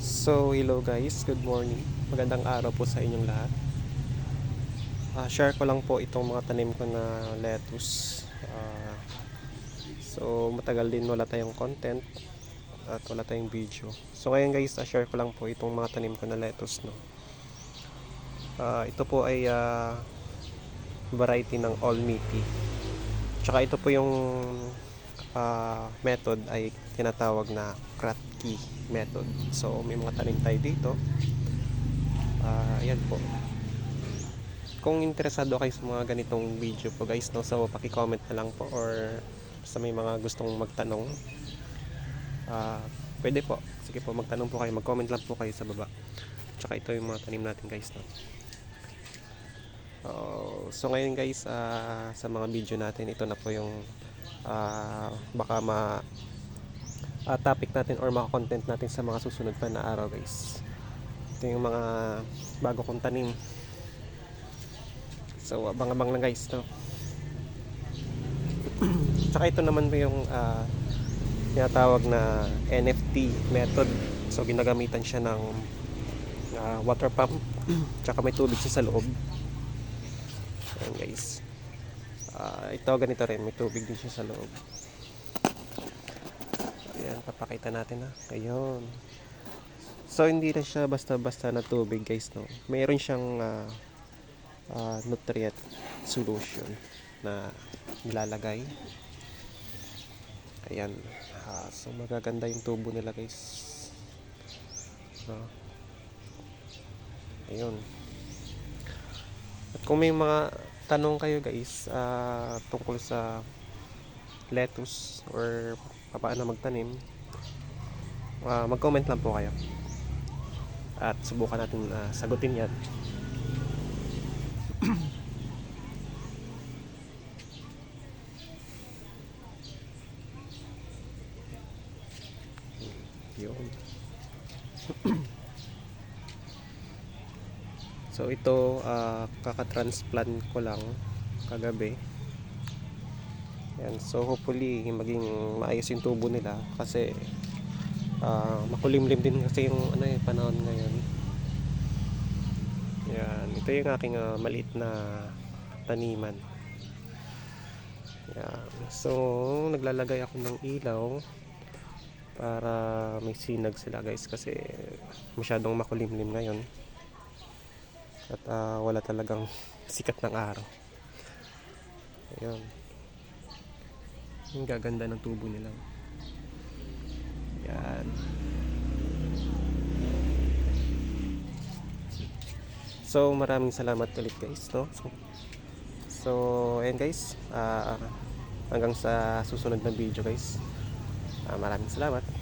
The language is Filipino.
So, hello guys, good morning. Magandang araw po sa inyong lahat. Ah, share ko lang po itong mga tanim ko na lettuce. Ah, so, matagal din wala tayong content at wala tayong video. So, ngayon guys, ah, share ko lang po itong mga tanim ko na lettuce. No? Ah, ito po ay ah, variety ng all meaty. Tsaka ito po yung ah, method ay tinatawag na Kratky method. So, may mga tanim tayo dito. Ah, ayan po. Kung interesado kayo sa mga ganitong video po guys, no, so paki-comment na lang po or sa may mga gustong magtanong. Ah, pwede po. Sige po, magtanong po kayo. Mag-comment lang po kayo sa baba. Tsaka ito yung mga tanim natin guys, no. Oh, so ngayon guys, ah, sa mga video natin, ito na po yung ah, baka ma ah, topic natin or mga content natin sa mga susunod pa na araw guys. Ito yung mga bago kong tanim. So abang-abang lang guys no. Tsaka ito naman yung ah, tinatawag na NFT method. So ginagamitan siya ng ah, water pump. Tsaka may tubig siya sa loob. Ayan guys. Ah, ito ganito rin, may tubig din siya sa loob. Ayan, papakita natin ha. Ayun. So, hindi na siya basta-basta na tubig guys, no. Mayroon siyang ah, ah, nutrient solution na nilalagay. Ayan. Ah, so, magaganda yung tubo nila guys. No. Ayun. At kung may mga tanong kayo guys ah, tungkol sa lettuce or paano magtanim, ah, mag-comment lang po kayo. At subukan natin ah, sagutin yan. Yun. So ito ah, kaka-transplant ko lang kagabi. Yan, so hopefully maging maayos yung tubo nila kasi ah, makulimlim din kasi yung ano eh, panahon ngayon. Yan, ito yung aking ah, maliit na taniman. Yan. So, naglalagay ako ng ilaw para may sinag sila guys kasi masyadong makulimlim ngayon at ah, wala talagang sikat ng araw ayun ang gaganda ng tubo nila. Yan. So maraming salamat ulit guys no? So, so ayan guys. Ah, hanggang sa susunod na video guys. Ah, maraming salamat